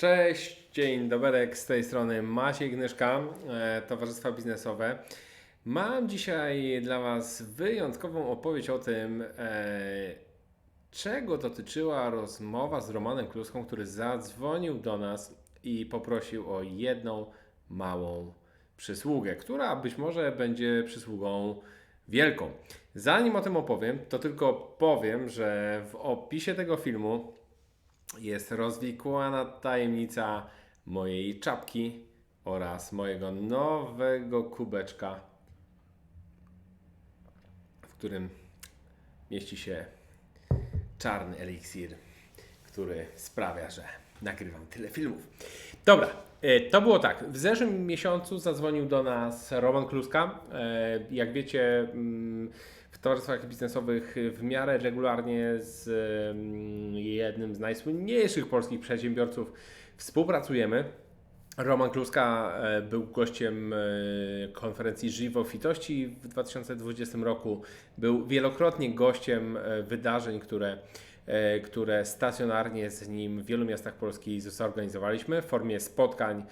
Cześć, dzień dobry, z tej strony Maciej Gnyszka, e, Towarzystwa Biznesowe. Mam dzisiaj dla Was wyjątkową opowieść o tym, e, czego dotyczyła rozmowa z Romanem Kluską, który zadzwonił do nas i poprosił o jedną małą przysługę, która być może będzie przysługą wielką. Zanim o tym opowiem, to tylko powiem, że w opisie tego filmu jest rozwikłana tajemnica mojej czapki oraz mojego nowego kubeczka, w którym mieści się czarny eliksir, który sprawia, że nagrywam tyle filmów. Dobra, e, to było tak. W zeszłym miesiącu zadzwonił do nas Roman Kluska. E, Jak wiecie, mm, towarzystwach biznesowych w miarę regularnie z mm, jednym z najsłynniejszych polskich przedsiębiorców współpracujemy. Roman Kluska e, był gościem e, konferencji Żywofitości w 2020 roku. Był wielokrotnie gościem e, wydarzeń, które, które stacjonarnie z nim w wielu miastach Polski zorganizowaliśmy w formie spotkań,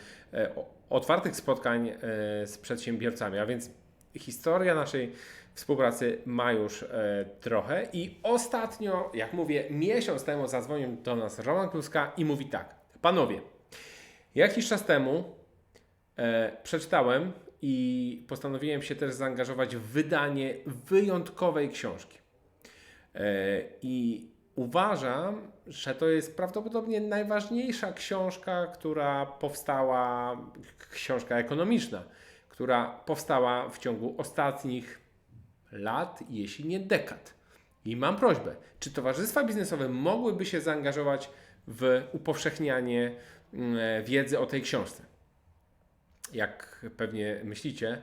otwartych spotkań z przedsiębiorcami. A więc historia naszej współpracy ma już e, trochę i ostatnio, jak mówię, miesiąc temu zadzwonił do nas Roman Kluska i mówi tak, panowie, Jakiś czas temu e, przeczytałem i postanowiłem się też zaangażować w wydanie wyjątkowej książki. E, I uważam, że to jest prawdopodobnie najważniejsza książka, która powstała, książka ekonomiczna, która powstała w ciągu ostatnich lat, jeśli nie dekad. I mam prośbę, czy towarzystwa biznesowe mogłyby się zaangażować w upowszechnianie mm, wiedzy o tej książce? Jak pewnie myślicie,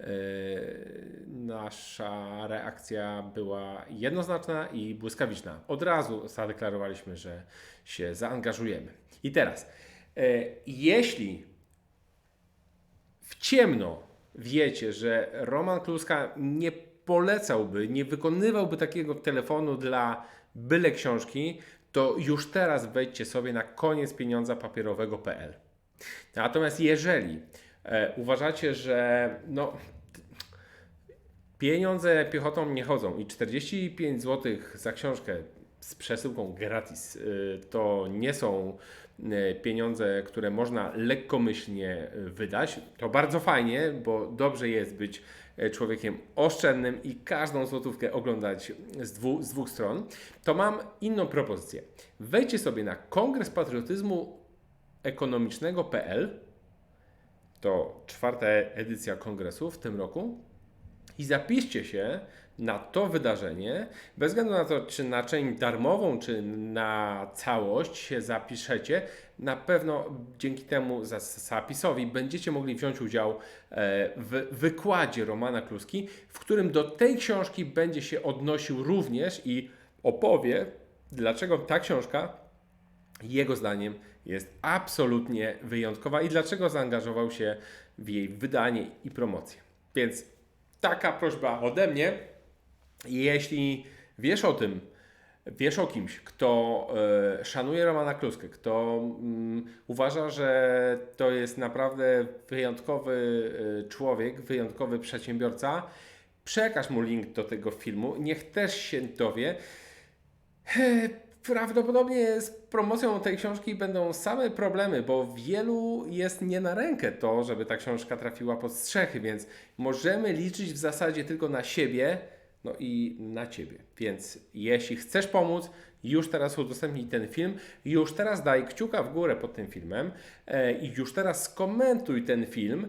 yy, nasza reakcja była jednoznaczna i błyskawiczna. Od razu zadeklarowaliśmy, że się zaangażujemy. I teraz, yy, jeśli w ciemno wiecie, że Roman Kluska nie polecałby, nie wykonywałby takiego telefonu dla byle książki, to już teraz wejdźcie sobie na koniec pieniądza papierowego.pl. Natomiast jeżeli e, uważacie, że no, pieniądze piechotą nie chodzą i 45 zł za książkę z przesyłką gratis. Y, to nie są y, pieniądze, które można lekkomyślnie wydać, to bardzo fajnie, bo dobrze jest być y, człowiekiem oszczędnym i każdą złotówkę oglądać z, dwu, z dwóch stron, to mam inną propozycję. Wejdźcie sobie na kongres patriotyzmu ekonomicznego.pl to czwarta edycja kongresu w tym roku i zapiszcie się na to wydarzenie, bez względu na to, czy na część darmową, czy na całość się zapiszecie. Na pewno dzięki temu zapisowi będziecie mogli wziąć udział e, w wykładzie Romana Kluski, w którym do tej książki będzie się odnosił również i opowie, dlaczego ta książka jego zdaniem jest absolutnie wyjątkowa i dlaczego zaangażował się w jej wydanie i promocję. Więc taka prośba ode mnie. Jeśli wiesz o tym, wiesz o kimś, kto e, szanuje Romana Kluskę, kto mm, uważa, że to jest naprawdę wyjątkowy e, człowiek, wyjątkowy przedsiębiorca, przekaż mu link do tego filmu, niech też się dowie. Prawdopodobnie z promocją tej książki będą same problemy, bo wielu jest nie na rękę to, żeby ta książka trafiła pod strzechy, więc możemy liczyć w zasadzie tylko na siebie, no i na ciebie. Więc jeśli chcesz pomóc, już teraz udostępnij ten film, już teraz daj kciuka w górę pod tym filmem e, i już teraz skomentuj ten film.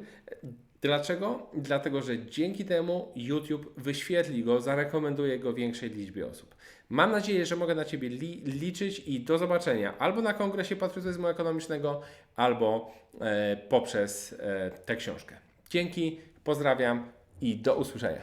Dlaczego? Dlatego, że dzięki temu YouTube wyświetli go, zarekomenduje go większej liczbie osób. Mam nadzieję, że mogę na Ciebie li- liczyć i do zobaczenia albo na Kongresie Patriotyzmu Ekonomicznego, albo e, poprzez e, tę książkę. Dzięki, pozdrawiam i do usłyszenia.